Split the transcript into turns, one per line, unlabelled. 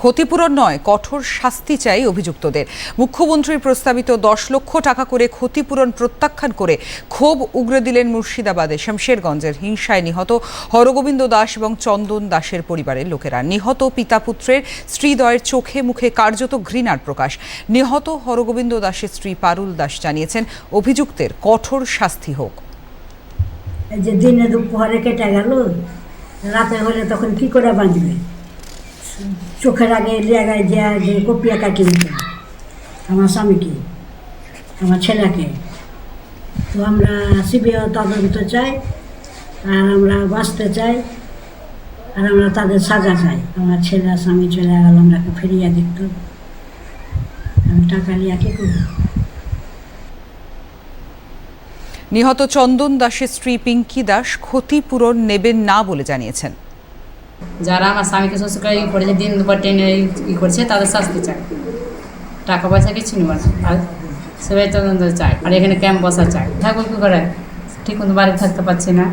ক্ষতিপূরণ নয়, কঠোর শাস্তি চাই অভিযুক্তদের। মুখ্যমন্ত্রীর প্রস্তাবিত দশ লক্ষ টাকা করে ক্ষতিপূরণ প্রত্যাখ্যান করে ক্ষোভ উগরে দিলেন মুর্শিদাবাদে। শমশেরগঞ্জের হিংসায় নিহত হরগোবিন্দ দাস এবং চন্দন দাসের পরিবারের লোকেরা। নিহত পিতা পুত্রের স্ত্রীদ্বয়ের চোখে মুখে কার্যত ঘৃণার প্রকাশ। নিহত হরগোবিন্দ দাসের স্ত্রী পারুল দাস জানিয়েছেন, অভিযুক্তের কঠোর শাস্তি হোক।
যে কেটে গেল, রাতে হলে তখন কি করে চোখের আগে জায়গায় যে কপিয়া কাটি দিত আমার স্বামীকে, আমার ছেলেকে। তো আমরা সিবিআই তদন্ত চাই, আর আমরা বাঁচতে চাই, আর আমরা তাদের সাজা চাই। আমার ছেলে, স্বামী চলে গেল আমরাকে ফিরিয়ে দিত আমি টাকা নিয়ে কী করব?
নিহত চন্দন দাসের স্ত্রী পিঙ্কি দাস ক্ষতিপূরণ নেবেন না বলে জানিয়েছেন।
যারা আমার স্বামীকে শ্বশুরকে ই করেছে, দিন দুপুর টেনে ই করছে, তাদের শাস্তি চায় টাকা পয়সা কিছু নেব না। আর সবাই তদন্ত চায় আর এখানে ক্যাম্প বসা চায় ঠাকুর কী করে? ঠিক মতো বাড়ি থাকতে পারছি না।